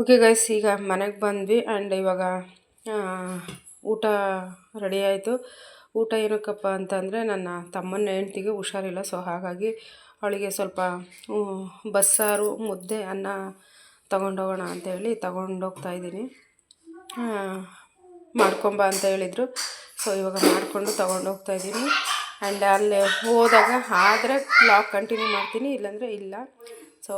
Okay guys ಈಗ ಮನೆಗೆ ಬಂದ್ವಿ ಆ್ಯಂಡ್ ಇವಾಗ ಊಟ ರೆಡಿ ಆಯಿತು. ಊಟ ಏನಕ್ಕಪ್ಪ ಅಂತಂದರೆ ನನ್ನ ತಮ್ಮನ ಹೆಂಡ್ತಿಗೆ ಹುಷಾರಿಲ್ಲ ಸೊ ಹಾಗಾಗಿ ಅವಳಿಗೆ ಸ್ವಲ್ಪ ಬಸ್ಸಾರು, ಮುದ್ದೆ, ಅನ್ನ ತಗೊಂಡೋಗೋಣ ಅಂತೇಳಿ ತೊಗೊಂಡೋಗ್ತಾ ಇದ್ದೀನಿ. ಮಾಡ್ಕೊಂಬ ಅಂತ ಹೇಳಿದರು. ಸೊ ಇವಾಗ ಮಾಡಿಕೊಂಡು ತೊಗೊಂಡೋಗ್ತಾ ಇದ್ದೀನಿ. ಆ್ಯಂಡ್ ಅಲ್ಲಿ ಹೋದಾಗ, ಆದರೆ ಬ್ಲಾಗ್ ಕಂಟಿನ್ಯೂ ಮಾಡ್ತೀನಿ, ಇಲ್ಲಾಂದರೆ ಇಲ್ಲ. ಸೊ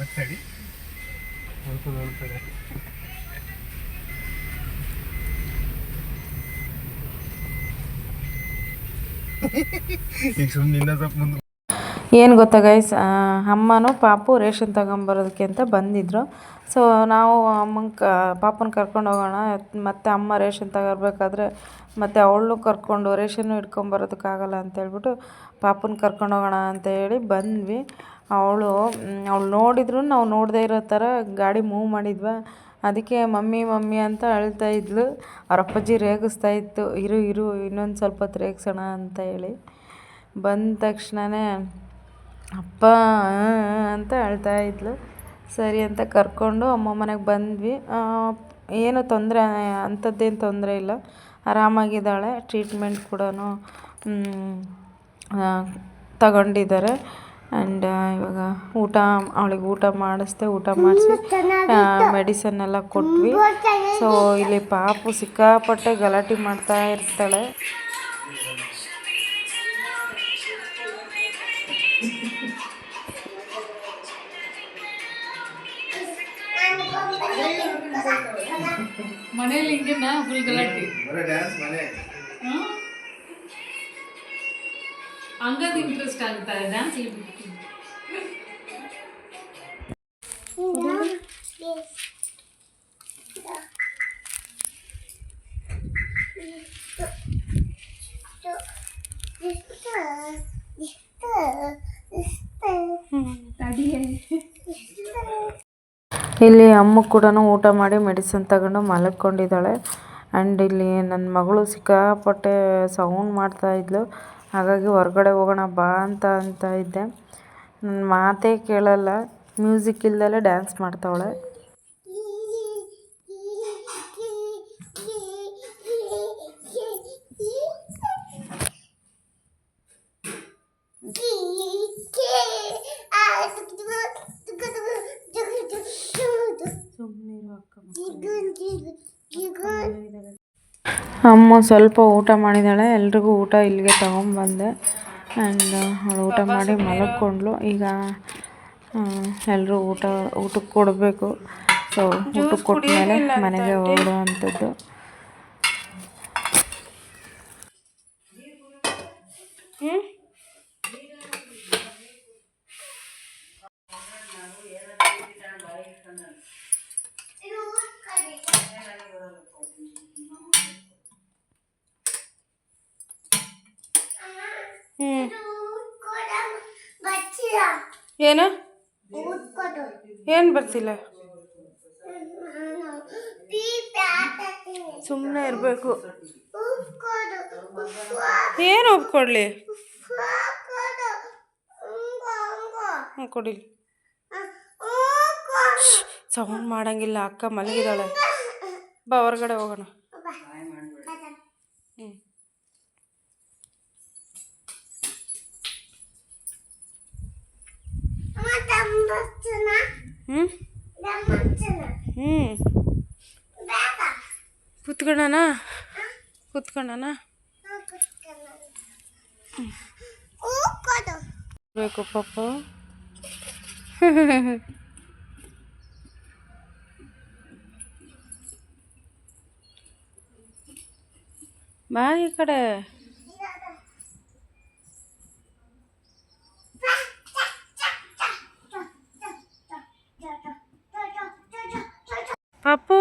ಮಾತಾಡಿ ಹೇಳ್ತಾರೆ ಈಗ ಸುಮ್ಮನೆ ಇನ್ನೂ ಸ್ವಲ್ಪ ಮುಂದೆ ಏನು ಗೊತ್ತಾ ಗೈಸ್ ಅಮ್ಮನೂ ಪಾಪು ರೇಷನ್ ತಗೊಂಬರೋದಕ್ಕೆ ಅಂತ ಬಂದಿದ್ರು. ಸೊ ನಾವು ಅಮ್ಮನ ಕ ಪಾಪನ ಕರ್ಕೊಂಡು ಹೋಗೋಣ ಮತ್ತು ಅಮ್ಮ ರೇಷನ್ ತಗೋಬೇಕಾದ್ರೆ ಮತ್ತು ಅವಳನ್ನು ಕರ್ಕೊಂಡು ರೇಷನ್ನು ಅಂತ ಅಂತೇಳ್ಬಿಟ್ಟು ಪಾಪನ ಕರ್ಕೊಂಡು ಹೋಗೋಣ ಅಂತ ಹೇಳಿ ಬಂದ್ವಿ. ಅವಳು ಅವಳು ನೋಡಿದ್ರು, ನಾವು ನೋಡದೇ ಇರೋ ಥರ ಗಾಡಿ ಮೂವ್ ಮಾಡಿದ್ವಾ. ಅದಕ್ಕೆ ಮಮ್ಮಿ ಮಮ್ಮಿ ಅಂತ ಅಳ್ತಾ ಇದ್ಲು. ಅವ್ರ ಅಪ್ಪಾಜಿ ರೇಗಿಸ್ತಾ ಇತ್ತು. ಇರು ಇರು, ಇನ್ನೊಂದು ಸ್ವಲ್ಪ ಹೊತ್ತು ರೇಗಿಸೋಣ ಅಂತ ಹೇಳಿ. ಬಂದ ತಕ್ಷಣವೇ ಅಪ್ಪ ಅಂತ ಅಳ್ತಾ ಇದ್ಲು. ಸರಿ ಅಂತ ಕರ್ಕೊಂಡು ಅಮ್ಮ ಮನೆಗೆ ಬಂದ್ವಿ. ಏನು ತೊಂದರೆ, ಅಂಥದ್ದೇನು ತೊಂದರೆ ಇಲ್ಲ. ಆರಾಮಾಗಿದ್ದಾಳೆ. ಟ್ರೀಟ್ಮೆಂಟ್ ಕೂಡ ತಗೊಂಡಿದ್ದಾರೆ. ಆ್ಯಂಡ್ ಇವಾಗ ಊಟ ಅವಳಿಗೆ ಊಟ ಮಾಡಿಸ್ದೆ ಊಟ ಮಾಡಿಸಿ ಮೆಡಿಸನ್ ಎಲ್ಲ ಕೊಟ್ವಿ. ಸೊ ಇಲ್ಲಿ ಪಾಪು ಸಿಕ್ಕಾಪಟ್ಟೆ ಗಲಾಟೆ ಮಾಡ್ತಾ ಇರ್ತಾಳೆ. ಮನೇಲಿ ಹಿಂಗೆ ಫುಲ್ ಗಲಾಟೆ? ಹಂಗದು ಇಂಟ್ರೆಸ್ಟ್ ಆಗುತ್ತೆ ಡ್ಯಾನ್ಸ್ ಇಲ್ಲಿ ಅಮ್ಮ ಕೂಡ ಊಟ ಮಾಡಿ ಮೆಡಿಸಿನ್ ತಗೊಂಡು ಮಲಗ್ಕೊಂಡಿದ್ದಾಳೆ. ಆ್ಯಂಡ್ ಇಲ್ಲಿ ನನ್ನ ಮಗಳು ಸಿಕ್ಕಾಪಟ್ಟೆ ಸೌಂಡ್ ಮಾಡ್ತಾ ಇದ್ಲು. ಹಾಗಾಗಿ ಹೊರ್ಗಡೆ ಹೋಗೋಣ ಬಾ ಅಂತ ಅಂತ ಇದ್ದೆ. ನನ್ನ ಮಾತೇ ಕೇಳಲ್ಲ ಮ್ಯೂಸಿಕ್ ಇಲ್ದಲೆ ಡ್ಯಾನ್ಸ್ ಮಾಡ್ತಾವಳೆ. ಅಮ್ಮ ಸ್ವಲ್ಪ ಊಟ ಮಾಡಿದಾಳೆ ಎಲ್ರಿಗೂ ಊಟ ಇಲ್ಲಿಗೆ ತಗೊಂಬಂದೆ ಆ್ಯಂಡ್ ಅವಳು ಊಟ ಮಾಡಿ ಮಲಗ್ಕೊಂಡ್ಳು. ಈಗ ಎಲ್ಲರೂ ಊಟ ಊಟಕ್ಕೆ ಕೊಡಬೇಕು. ಸೊ ಊಟಕ್ಕೆ ಕೊಟ್ಟಮೇಲೆ ಮನೆಗೆ ಹೋಗುವಂಥದ್ದು ಅಂಥದ್ದು ಏನು? ಏನು ಬರ್ತಿಲ್ಲ ಸುಮ್ಮನೆ ಇರಬೇಕು. ಏನು ಒಪ್ಕೊಡ್ಲಿ ಕೊಡಲಿ. ಕೊಡಿಲಿ ಸೌಂಡ್ ಮಾಡಂಗಿಲ್ಲ. ಅಕ್ಕ ಮಲಗಿದಾಳೆ. ಬಾ ಹೊರಗಡೆ ಹೋಗೋಣ ಹ್ಞೂ ಹ್ಞೂ ಹ್ಞೂ ಕೂತ್ಕೊಳ್ಳೋಣ ಕೂತ್ಕೊಳ್ಳೋಣ ಬೇಕು ಪಾಪ ಬಾ ಈ ಕಡೆ ಪಾಪು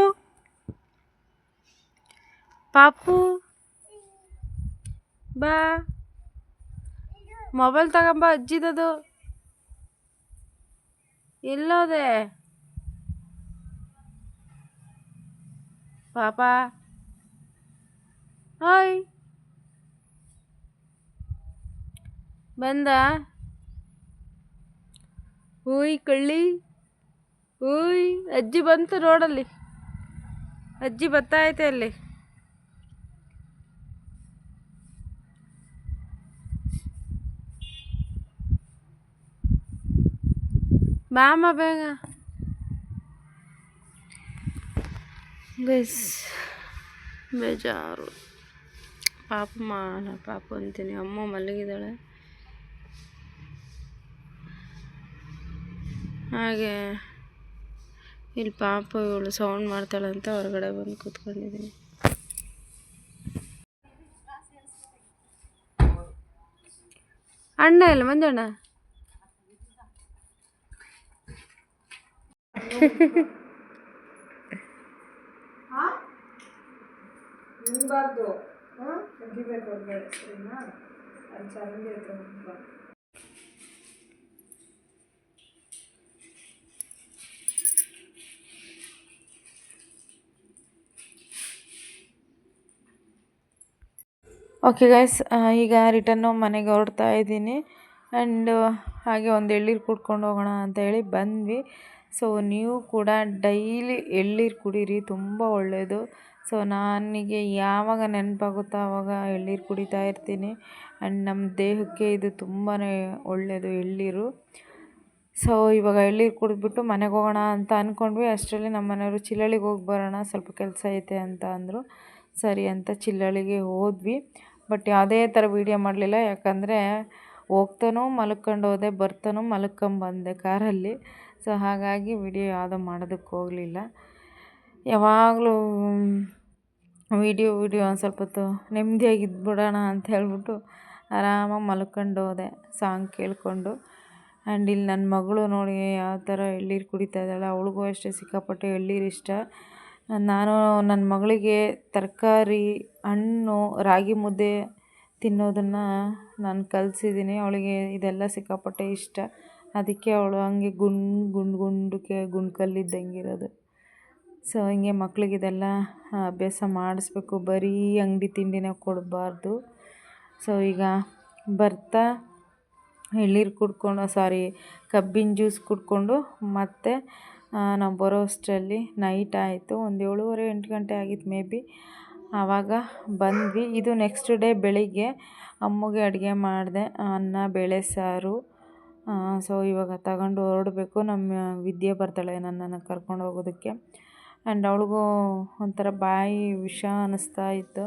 ಪಾಪು? ಬಾ. ಮೊಬೈಲ್ ತಗೊಂಬ ಅಜ್ಜಿದದು. ಎಲ್ಲೋದೆ? ಪಾಪ. ಹಾಯ್ ಬಂದ? ಹೂಯ್ ಕಳ್ಳಿ. ಹೂಯ್. ಅಜ್ಜಿ ಬಂತು ರೋಡಲ್ಲಿ. ಅಜ್ಜಿ ಬತ್ತಾಯ್ತೆ ಐತೆ ಅಲ್ಲಿ ಬಾಮ ಬೇಗ ಗೈಸ್ ಬೇಜಾರು ಪಾಪ ಮಾನ ಪಾಪ ಅಂತೀನಿ ಅಮ್ಮ ಮಲಗಿದ್ದಾಳೆ ಹಾಗೆ ಇಲ್ಲಿ ಪಾಪ ಇವಳು ಸೌಂಡ್ ಮಾಡ್ತಾಳೆ ಅಂತ ಹೊರಗಡೆ ಬಂದು ಕೂತ್ಕೊಂಡಿದ್ದೀನಿ ಅಣ್ಣ ಇಲ್ಲ ಮಂಜಣ್ಣ ಓಕೆ ಗೈಸ್ ಈಗ ರಿಟರ್ನು ಮನೆಗೆ ಹೊರಡ್ತಾ ಇದ್ದೀನಿ. ಆ್ಯಂಡ್ ಹಾಗೆ ಒಂದು ಎಳ್ನೀರು ಕುಡ್ಕೊಂಡು ಹೋಗೋಣ ಅಂತ ಹೇಳಿ ಬಂದ್ವಿ. ಸೊ ನೀವು ಕೂಡ ಡೈಲಿ ಎಳ್ನೀರು ಕುಡೀರಿ, ತುಂಬ ಒಳ್ಳೆಯದು ಸೊ ನನಗೆ ಯಾವಾಗ ನೆನಪಾಗುತ್ತೋ ಆವಾಗ ಎಳ್ನೀರು ಕುಡಿತಾ ಇರ್ತೀನಿ. ಆ್ಯಂಡ್ ನಮ್ಮ ದೇಹಕ್ಕೆ ಇದು ತುಂಬಾ ಒಳ್ಳೆಯದು ಎಳ್ನೀರು ಸೊ ಇವಾಗ ಎಳ್ನೀರು ಕುಡಿದ್ಬಿಟ್ಟು ಮನೆಗೆ ಹೋಗೋಣ ಅಂತ ಅಂದ್ಕೊಂಡ್ವಿ ಅಷ್ಟರಲ್ಲಿ ನಮ್ಮ ಮನೆಯವರು ಚಿಲ್ಲಳಿಗೆ ಹೋಗಿ ಬರೋಣ, ಸ್ವಲ್ಪ ಕೆಲಸ ಐತೆ ಅಂತ ಅಂದರು. ಸರಿ ಅಂತ ಚಿಲ್ಲಳಿಗೆ ಹೋದ್ವಿ. ಬಟ್ ಯಾವುದೇ ಥರ ವೀಡಿಯೋ ಮಾಡಲಿಲ್ಲ. ಯಾಕಂದರೆ ಹೋಗ್ತಾನೂ ಮಲ್ಕೊಂಡು ಹೋದೆ, ಬರ್ತಾನೂ ಮಲ್ಕೊಂಬಂದೆ ಕಾರಲ್ಲಿ. ಸೊ ಹಾಗಾಗಿ ವಿಡಿಯೋ ಯಾವುದೂ ಮಾಡೋದಕ್ಕೆ ಹೋಗಲಿಲ್ಲ. ಯಾವಾಗಲೂ ವಿಡಿಯೋ ವಿಡಿಯೋ ಒಂದು ಸ್ವಲ್ಪ ಹೊತ್ತು ನೆಮ್ಮದಿಯಾಗಿ ಇದ್ಬಿಡೋಣ ಅಂತ ಹೇಳ್ಬಿಟ್ಟು ಆರಾಮಾಗಿ ಮಲ್ಕೊಂಡು ಹೋದೆ, ಸಾಂಗ್ ಕೇಳಿಕೊಂಡು. ಆ್ಯಂಡ್ ಇಲ್ಲಿ ನನ್ನ ಮಗಳು ನೋಡಿ ಯಾವ ಥರ ಎಳ್ಳೀರು ಕುಡಿತಾ ಇದ್ದಾಳೆ, ಅವಳಿಗೂ ಅಷ್ಟೇ ಸಿಕ್ಕಾಪಟ್ಟೆ ಎಳ್ಳೀರು ಇಷ್ಟ. ನಾನು ನನ್ನ ಮಗಳಿಗೆ ತರಕಾರಿ, ಹಣ್ಣು, ರಾಗಿ ಮುದ್ದೆ ತಿನ್ನೋದನ್ನು ನಾನು ಕಲಿಸಿದ್ದೀನಿ, ಅವಳಿಗೆ ಇದೆಲ್ಲ ಸಿಕ್ಕಾಪಟ್ಟೆ ಇಷ್ಟ. ಅದಕ್ಕೆ ಅವಳು ಹಂಗೆ ಗುಂಡು ಗುಂಡು ಗುಂಡಕ್ಕೆ ಗುಂಡು ಕಲ್ಲಿದ್ದಂಗೆ ಇರೋದು ಸೊ ಹಿಂಗೆ ಮಕ್ಳಿಗೆ ಇದೆಲ್ಲ ಅಭ್ಯಾಸ ಮಾಡಿಸ್ಬೇಕು. ಬರೀ ಅಂಗಡಿ ತಿಂಡಿನೇ ಕೊಡಬಾರ್ದು. ಸೊ ಈಗ ಬರ್ತಾ ಎಳ್ನೀರು ಕುಡ್ಕೊಂಡು ಸಾರಿ ಕಬ್ಬಿನ ಜ್ಯೂಸ್ ಕುಡ್ಕೊಂಡು ಮತ್ತೆ ನಾವು ಬರೋ ಅಷ್ಟರಲ್ಲಿ ನೈಟ್ ಆಯಿತು. ಒಂದು ಏಳುವರೆ, ಎಂಟು ಗಂಟೆ ಆಗಿತ್ತು ಮೇ ಬಿ ಆವಾಗ ಬಂದ್ವಿ. ಇದು ನೆಕ್ಸ್ಟ್ ಡೇ ಬೆಳಿಗ್ಗೆ ಅಮ್ಮಗೆ ಅಡುಗೆ ಮಾಡಿದೆ ಅನ್ನ, ಬೇಳೆ ಸಾರು. ಸೊ ಇವಾಗ ತಗೊಂಡು ಹೊರಡಬೇಕು. ನಮ್ಮ ವಿದ್ಯೆ ಬರ್ತಾಳೆ ನನ್ನನ್ನು ಕರ್ಕೊಂಡು ಹೋಗೋದಕ್ಕೆ. ಆ್ಯಂಡ್ ಅವಳಿಗೂ ಒಂಥರ ಬಾಯಿ ವಿಷ ಅನ್ನಿಸ್ತಾ ಇತ್ತು.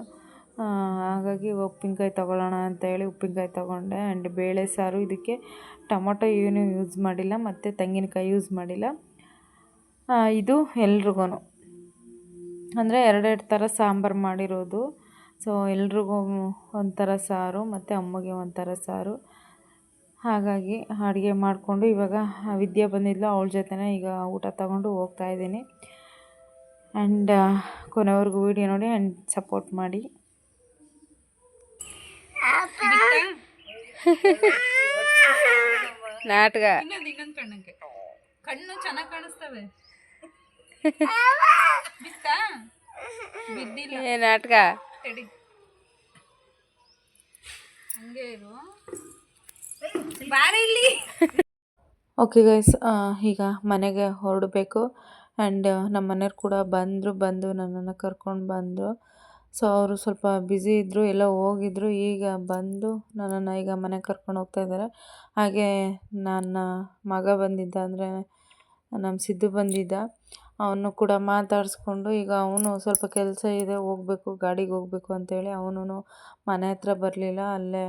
ಹಾಗಾಗಿ ಉಪ್ಪಿನಕಾಯಿ ತೊಗೊಳ್ಳೋಣ ಅಂತ ಹೇಳಿ ಉಪ್ಪಿನಕಾಯಿ ತೊಗೊಂಡೆ. ಆ್ಯಂಡ್ ಬೇಳೆ ಸಾರು ಇದಕ್ಕೆ ಟೊಮೊಟೊ ಏನು ಯೂಸ್ ಮಾಡಿಲ್ಲ, ಮತ್ತು ತೆಂಗಿನಕಾಯಿ ಯೂಸ್ ಮಾಡಿಲ್ಲ. ಇದು ಎಲ್ರಿಗೂ ಅಂದರೆ ಎರಡೆರಡು ಥರ ಸಾಂಬಾರು ಮಾಡಿರೋದು. ಸೊ ಎಲ್ರಿಗೂ ಒಂಥರ ಸಾರು, ಮತ್ತು ಅಮ್ಮಗೆ ಒಂಥರ ಸಾರು. ಹಾಗಾಗಿ ಅಡುಗೆ ಮಾಡಿಕೊಂಡು ಇವಾಗ ವಿದ್ಯೆ ಬಂದಿದ್ಲು ಅವಳ ಜೊತೆನೇ ಈಗ ಊಟ ತಗೊಂಡು ಹೋಗ್ತಾ ಇದ್ದೀನಿ. ಆ್ಯಂಡ್ ಕೊನೆವರೆಗೂ ವಿಡಿಯೋ ನೋಡಿ ಆ್ಯಂಡ್ ಸಪೋರ್ಟ್ ಮಾಡಿ. ನಾಟಕ. ಕಣ್ಣು ಚೆನ್ನಾಗಿ ಕಾಣಿಸ್ತವೆ. ನಾಟಕ. ಹಂಗೆ ಇರು. ಓಕೆ ಗೈಸ್ ಈಗ ಮನೆಗೆ ಹೊರಡಬೇಕು. ಆ್ಯಂಡ್ ನಮ್ಮ ಮನೆಯವ್ರು ಕೂಡ ಬಂದರು, ಬಂದು ನನ್ನನ್ನು ಕರ್ಕೊಂಡು ಬಂದರು. ಸೊ ಅವರು ಸ್ವಲ್ಪ ಬ್ಯುಸಿ ಇದ್ದರು ಎಲ್ಲ ಹೋಗಿದ್ರು. ಈಗ ಬಂದು ನನ್ನನ್ನು ಈಗ ಮನೆಗೆ ಕರ್ಕೊಂಡು ಹೋಗ್ತಾ ಇದ್ದಾರೆ ಹಾಗೆ ನನ್ನ ಮಗ ಬಂದಿದ್ದ ಅಂದರೆ ನಮ್ಮ ಸಿದ್ದು ಬಂದಿದ್ದ. ಅವನು ಕೂಡ ಮಾತಾಡಿಸ್ಕೊಂಡು ಈಗ ಅವನು ಸ್ವಲ್ಪ ಕೆಲಸ ಇದೆ, ಹೋಗಬೇಕು, ಗಾಡಿಗೆ ಹೋಗಬೇಕು ಅಂತೇಳಿ ಅವನು ಮನೆ ಹತ್ರ ಬರಲಿಲ್ಲ. ಅಲ್ಲೇ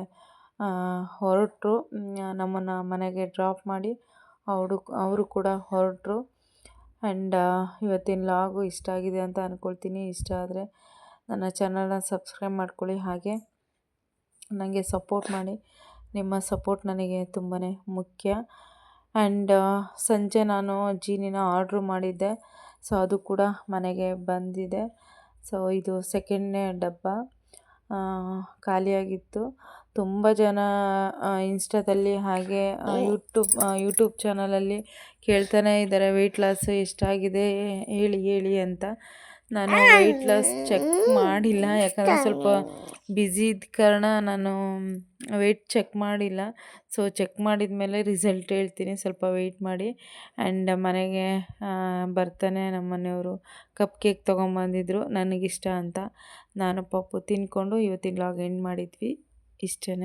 ಹೊರಟರು. ನಮ್ಮನ್ನು ಮನೆಗೆ ಡ್ರಾಪ್ ಮಾಡಿ ಅವರು ಅವರು ಕೂಡ ಹೊರಟರು. ಆ್ಯಂಡ್ ಇವತ್ತಿನ ಲಾಗು ಇಷ್ಟ ಆಗಿದೆ ಅಂತ ಅಂದ್ಕೊಳ್ತೀನಿ ಇಷ್ಟ ಆದರೆ ನನ್ನ ಚಾನಲ್ನ ಸಬ್ಸ್ಕ್ರೈಬ್ ಮಾಡ್ಕೊಳ್ಳಿ. ಹಾಗೆ ನನಗೆ ಸಪೋರ್ಟ್ ಮಾಡಿ. ನಿಮ್ಮ ಸಪೋರ್ಟ್ ನನಗೆ ತುಂಬಾ ಮುಖ್ಯ. ಆ್ಯಂಡ್ ಸಂಜೆ ನಾನು ಜೀನಿನ ಆರ್ಡ್ರು ಮಾಡಿದ್ದೆ. ಸೊ ಅದು ಕೂಡ ಮನೆಗೆ ಬಂದಿದೆ. ಸೊ ಇದು ಸೆಕೆಂಡ್ನೇ ಡಬ್ಬ. ಖಾಲಿಯಾಗಿತ್ತು. ತುಂಬ ಜನ ಇನ್ಸ್ಟಾದಲ್ಲಿ ಹಾಗೆ ಯೂಟ್ಯೂಬ್ ಯೂಟ್ಯೂಬ್ ಚಾನಲಲ್ಲಿ ಕೇಳ್ತಾನೇ ಇದ್ದಾರೆ. ವೆಯ್ಟ್ ಲಾಸ್ ಎಷ್ಟಾಗಿದೆ ಹೇಳಿ ಹೇಳಿ ಅಂತ. ನಾನು ವೆಯ್ಟ್ ಲಾಸ್ ಚೆಕ್ ಮಾಡಿಲ್ಲ, ಯಾಕಂದರೆ ಸ್ವಲ್ಪ ಬ್ಯುಸಿ ಇದ್ದ ಕಾರಣ ನಾನು ವೆಯ್ಟ್ ಚೆಕ್ ಮಾಡಿಲ್ಲ. ಸೊ ಚೆಕ್ ಮಾಡಿದ ಮೇಲೆ ರಿಸಲ್ಟ್ ಹೇಳ್ತೀನಿ. ಸ್ವಲ್ಪ ವೆಯ್ಟ್ ಮಾಡಿ. ಆ್ಯಂಡ್ ಮನೆಗೆ ಬರ್ತಾನೆ ನಮ್ಮ ಮನೆಯವರು. ಕಪ್ ಕೇಕ್ ತೊಗೊಂಬಂದಿದ್ರು. ನನಗಿಷ್ಟ ಅಂತ. ನಾನು ಪಾಪು ತಿಂದ್ಕೊಂಡು ಇವತ್ತಿನ ಲಾಗ್ ಎಂಡ್ ಮಾಡಿದ್ವಿ. ಇಷ್ಟೇ